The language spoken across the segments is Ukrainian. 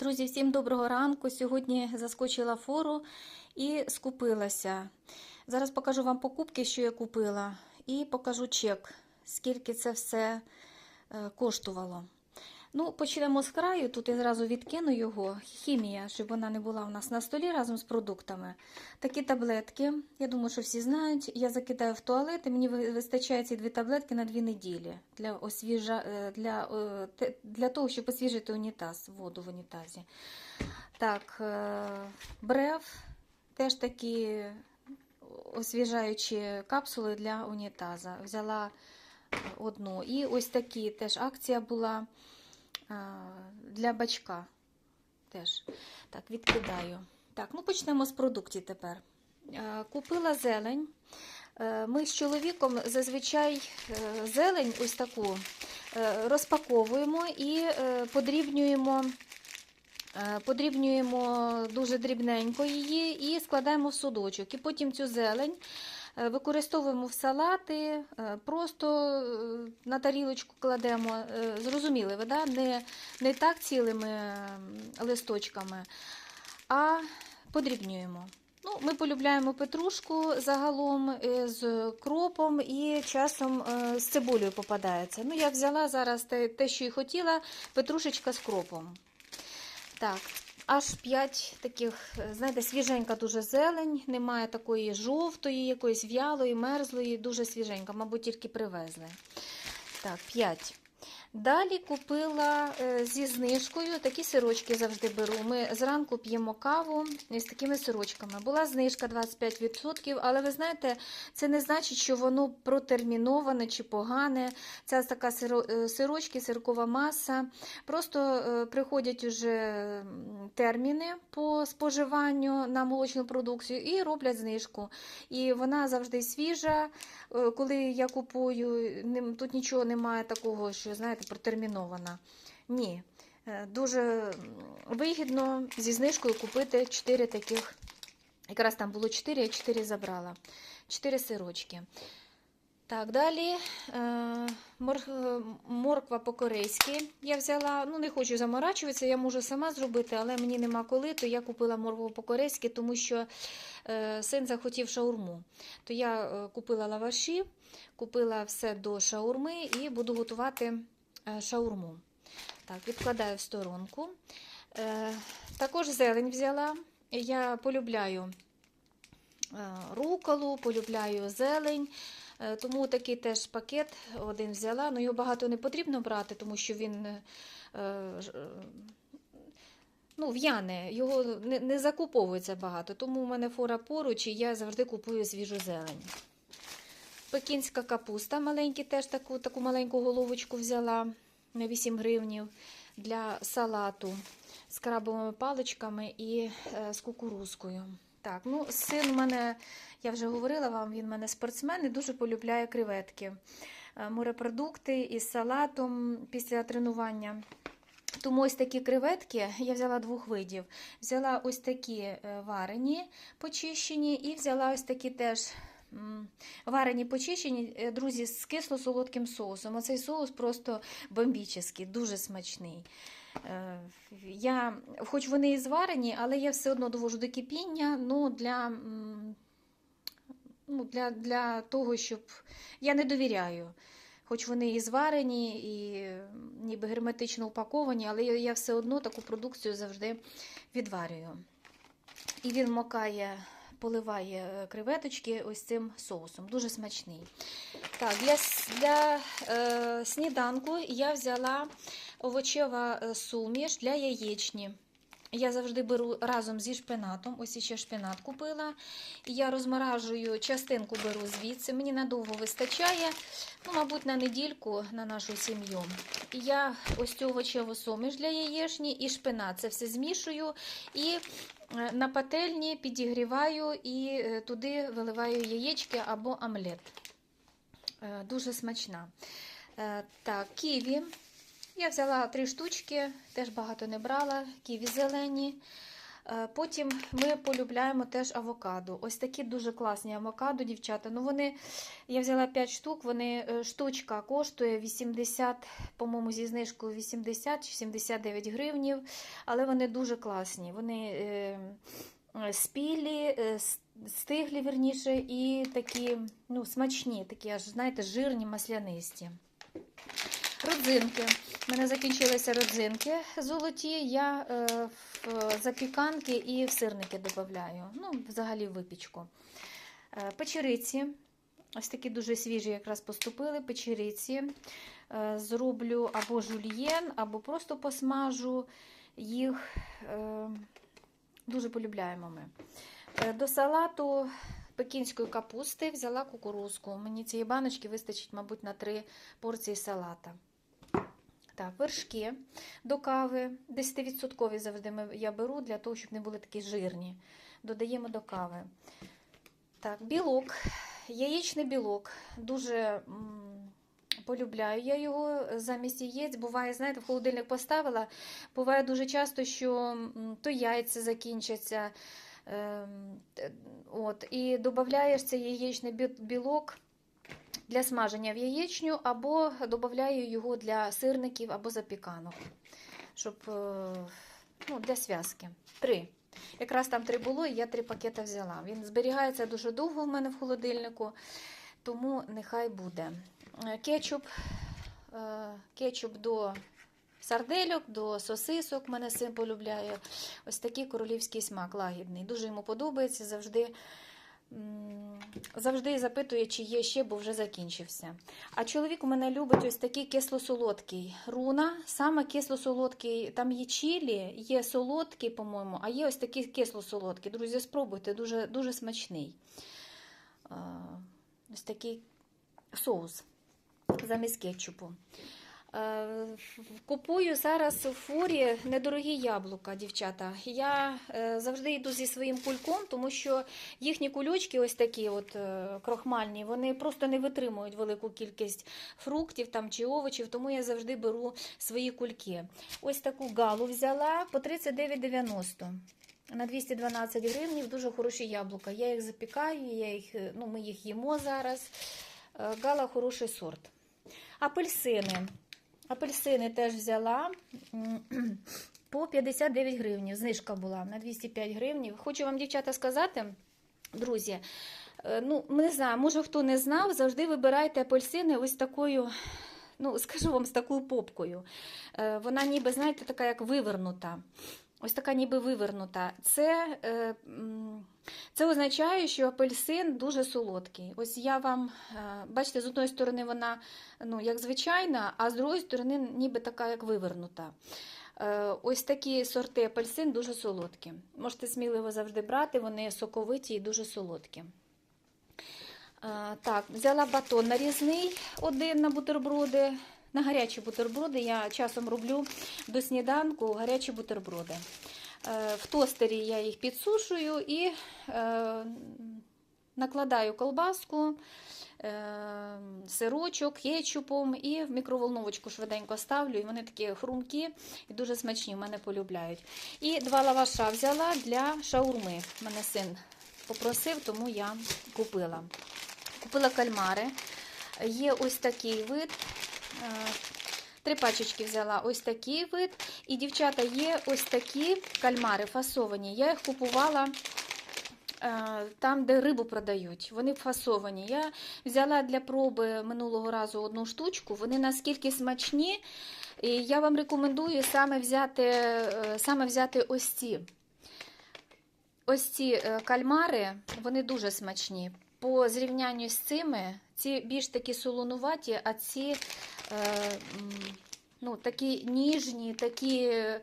Друзі, всім доброго ранку. Сьогодні заскочила фору і скупилася. Зараз покажу вам покупки, що я купила, і покажу чек, скільки це все е, коштувало. Ну, почнемо з краю. Тут я зразу відкину його. Хімія, щоб вона не була у нас на столі разом з продуктами. Такі таблетки. Я думаю, що всі знають. Я закидаю в туалет, і мені ви- вистачає ці дві таблетки на дві неділі для, освіжа... е, для, е, для того, щоб освіжити унітаз, воду в унітазі. Так, е, брев, теж такі освіжаючі капсули для унітаза. Взяла одну. І ось такі теж акція була для бачка. Теж. Так, відкидаю. Так, ну почнемо з продуктів тепер. Купила зелень. Е, Ми з чоловіком зазвичай е, зелень ось таку е, розпаковуємо і подрібнюємо. Подрібнюємо дуже дрібненько її і складаємо в судочок. І потім цю зелень використовуємо в салати, е, просто е, на тарілочку кладемо. Е, Зрозуміли ви, да? не, не так цілими листочками, а подрібнюємо. Ну, ми полюбляємо петрушку загалом е, з кропом і часом е, з цибулею попадається. Ну, я взяла зараз те, те, що і хотіла, петрушечка з кропом. Так, аж 5 таких, е, знаєте, свіженька дуже зелень, немає такої жовтої, якоїсь в'ялої, мерзлої, дуже свіженька, мабуть, тільки привезли. Так, 5. Далі купила е, зі знижкою такі сирочки завжди беру. Ми зранку п'ємо каву з такими сирочками. Була знижка 25%, але ви знаєте, це не значить, що воно протерміноване чи погане. Це така е, сирочки, сиркова маса. Просто е, приходять уже терміни по споживанню на молочну продукцію і роблять знижку. І вона завжди свіжа. Коли я купую, тут нічого немає такого, що знаєте, протермінована. Ні. Е, Дуже вигідно зі знижкою купити 4 таких. Якраз там було 4, я 4 забрала. 4 сирочки. Так, далі е, е, морква по-корейськи я взяла. Ну, не хочу заморачуватися, я можу сама зробити, але мені нема коли, то я купила моркву по-корейськи, тому що син захотів шаурму. То я купила лаваші, купила все до шаурми і буду готувати шаурму. Так, відкладаю в сторонку. Е, також зелень взяла. Я полюбляю е, руколу, полюбляю зелень. Е, Тому такий теж пакет один взяла. Ну, його багато не потрібно брати, тому що він е, е, ну, в'яне, його не, закуповується багато. Тому у мене фора поруч і я завжди купую свіжу зелень. Пекінська капуста маленькі, теж таку, таку маленьку головочку взяла на 8 гривнів для салату з крабовими паличками і е, з кукурузкою. Так, ну син у мене, я вже говорила вам, він у мене спортсмен і дуже полюбляє креветки. Е, Морепродукти із салатом після тренування. Тому ось такі креветки я взяла двох видів. Взяла ось такі е, варені, почищені, і взяла ось такі теж варені почищені, е, друзі, з кисло-солодким соусом. Оцей соус просто бомбічний, дуже смачний. Е, Я, хоч вони і зварені, але я все одно довожу до кипіння ну, для, ну, для, для того, щоб я не довіряю. Хоч вони і зварені, і ніби герметично упаковані, але я, все одно таку продукцію завжди відварюю. І він макає, поливає е, креветочки ось цим соусом. Дуже смачний. Так, для, для е, сніданку я взяла овочева е, суміш для яєчні. Я завжди беру разом зі шпинатом. Ось ще шпинат купила. Я розморажую частинку беру звідси. Мені надовго вистачає, ну, мабуть, на недільку на нашу сім'ю. Я ось цю овочеву суміш для яєчні і шпинат. Це все змішую і на пательні підігріваю і е, туди виливаю яєчки або омлет. Е, Дуже смачна. Е, Так, ківі. Я взяла три штучки, теж багато не брала. Ківі зелені. Е, Потім ми полюбляємо теж авокадо. Ось такі дуже класні авокадо, дівчата. Ну вони, я взяла 5 штук, вони е, штучка коштує 80, по-моєму, зі знижкою 80 чи 79 гривнів, але вони дуже класні. Вони е, е, спілі, стиглі, верніше, і такі ну, смачні, такі аж, знаєте, жирні, маслянисті. Родзинки. У мене закінчилися родзинки золоті. Я е, в запіканки і в сирники додаю. Ну, взагалі в випічку. Е, печериці. Ось такі дуже свіжі якраз поступили. Печериці. Е, зроблю або жульєн, або просто посмажу їх. Дуже полюбляємо ми. До салату пекінської капусти взяла кукурузку. Мені цієї баночки вистачить, мабуть, на три порції салата. Так, вершки до кави. 10% завжди я беру для того, щоб не були такі жирні. Додаємо до кави. Так, білок, яєчний білок. Дуже полюбляю я його замість яєць. Буває, знаєте, в холодильник поставила. Буває дуже часто, що то яйця закінчаться. ем, От, і додаєш цей яєчний білок для смаження в яєчню, або додаю його для сирників або запіканок, щоб е, ну, для зв'язки. Три. Якраз там три було, і я три пакети взяла. Він зберігається дуже довго в мене в холодильнику, тому нехай буде. Е, Кетчуп, е, кетчуп до сардельок, до сосисок. Мене син полюбляє. Ось такий королівський смак лагідний. Дуже йому подобається завжди. Завжди запитує, чи є ще, бо вже закінчився. А чоловік у мене любить ось такий кисло-солодкий. Руна, саме кисло-солодкий. Там є чілі, є солодкий, по-моєму, а є ось такий кисло-солодкий. Друзі, спробуйте, дуже, дуже смачний. Ось такий соус замість кетчупу. Е, Купую зараз в фурі недорогі яблука, дівчата. Я е, завжди йду зі своїм кульком, тому що їхні кульочки, ось такі от е, крохмальні, вони просто не витримують велику кількість фруктів там чи овочів, тому я завжди беру свої кульки. Ось таку галу взяла по 39,90. На 212 гривнів дуже хороші яблука. Я їх запікаю, я їх, ну, ми їх їмо зараз. Гала хороший сорт. Апельсини. Апельсини теж взяла по 59 гривень. Знижка була на 205 гривень. Хочу вам, дівчата, сказати, друзі, е, ну, не знаю, може хто не знав, завжди вибирайте апельсини ось такою, ну, скажу вам, з такою попкою. Е, Вона ніби, знаєте, така як вивернута. Ось така ніби вивернута. Це, е, це означає, що апельсин дуже солодкий. Ось я вам, е, бачите, з одної сторони вона ну, як звичайна, а з другої сторони ніби така, як вивернута. Е, Ось такі сорти апельсин дуже солодкі. Можете сміливо завжди брати, вони соковиті і дуже солодкі. Так, взяла батон нарізний один на бутерброди. На гарячі бутерброди я часом роблю до сніданку гарячі бутерброди. Е, В тостері я їх підсушую і е, накладаю колбаску, е, сирочок, кетчупом і в мікроволновочку швиденько ставлю. І вони такі хрумкі і дуже смачні, в мене полюбляють. І два лаваша взяла для шаурми. Мене син попросив, тому я купила. Купила кальмари. Є ось такий вид. Е, Три пачечки взяла ось такий вид. І, дівчата, є ось такі кальмари фасовані. Я їх купувала е, там, де рибу продають. Вони фасовані. Я взяла для проби минулого разу одну штучку. Вони наскільки смачні. І я вам рекомендую саме взяти, е, саме взяти ось ці. Ось ці кальмари, вони дуже смачні. По зрівнянню з цими, ці більш такі солонуваті, а ці ну, такі ніжні, такі е,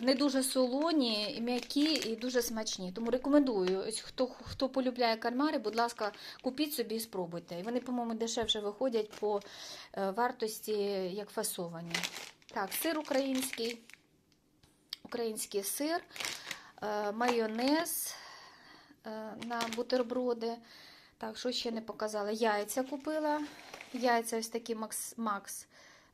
не дуже солоні, м'які і дуже смачні. Тому рекомендую, хто, хто полюбляє кальмари, будь ласка, купіть собі і спробуйте. І вони, по-моєму, дешевше виходять по е, вартості, як фасовані. Так, сир український, український сир, е, майонез е, на бутерброди. Так, що ще не показала? Яйця купила. Яйця ось такі Макс, Макс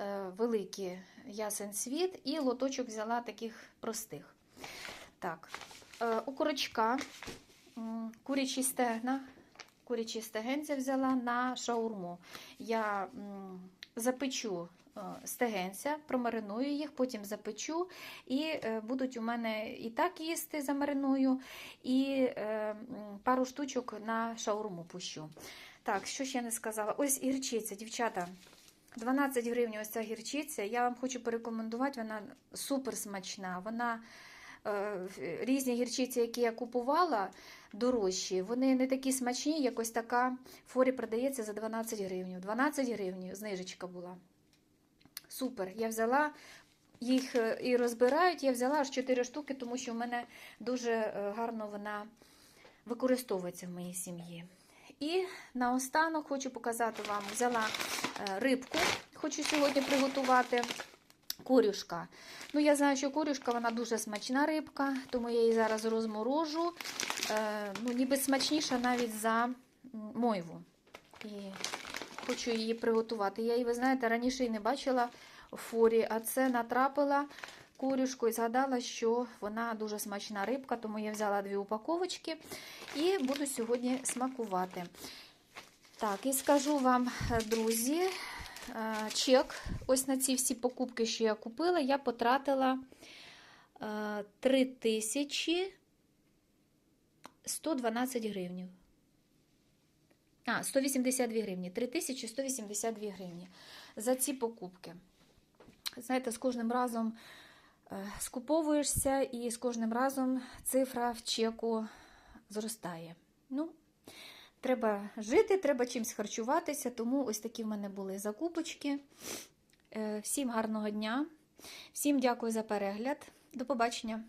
е, великі ясен світ. І лоточок взяла таких простих. Так, е, окорочка, м, курячі стегна, курячі стегенця взяла на шаурму. Я запечу е, стегенця, промариную їх, потім запечу, і е, будуть у мене і так їсти замариную, і е, пару штучок на шаурму пущу. Так, що ще не сказала? Ось гірчиця, дівчата. 12 гривень ось ця гірчиця. Я вам хочу порекомендувати, вона супер смачна. Вона різні гірчиці, які я купувала, дорожчі, вони не такі смачні, як ось така форі продається за 12 гривень. 12 гривень знижечка була. Супер. Я взяла. Їх е, і розбирають, я взяла аж 4 штуки, тому що в мене дуже е, гарно вона використовується в моїй сім'ї. І наостанок хочу показати вам, взяла е, рибку, хочу сьогодні приготувати. Корюшка. Ну, я знаю, що корюшка вона дуже смачна рибка, тому я її зараз розморожу. Е, ну, ніби смачніша навіть за мойву. І хочу її приготувати. Я її, ви знаєте, раніше і не бачила в форі, а це натрапила корюшку і згадала, що вона дуже смачна рибка, тому я взяла дві упаковочки і буду сьогодні смакувати. Так, і скажу вам, е, друзі, чек. Ось на ці всі покупки, що я купила, я потратила е, 3112 гривень. А, 182 гривні. 3182 гривні за ці покупки. Знаєте, з кожним разом е, скуповуєшся, і з кожним разом цифра в чеку зростає. Ну, треба жити, треба чимось харчуватися, тому ось такі в мене були закупочки. Е, Всім гарного дня, всім дякую за перегляд. До побачення!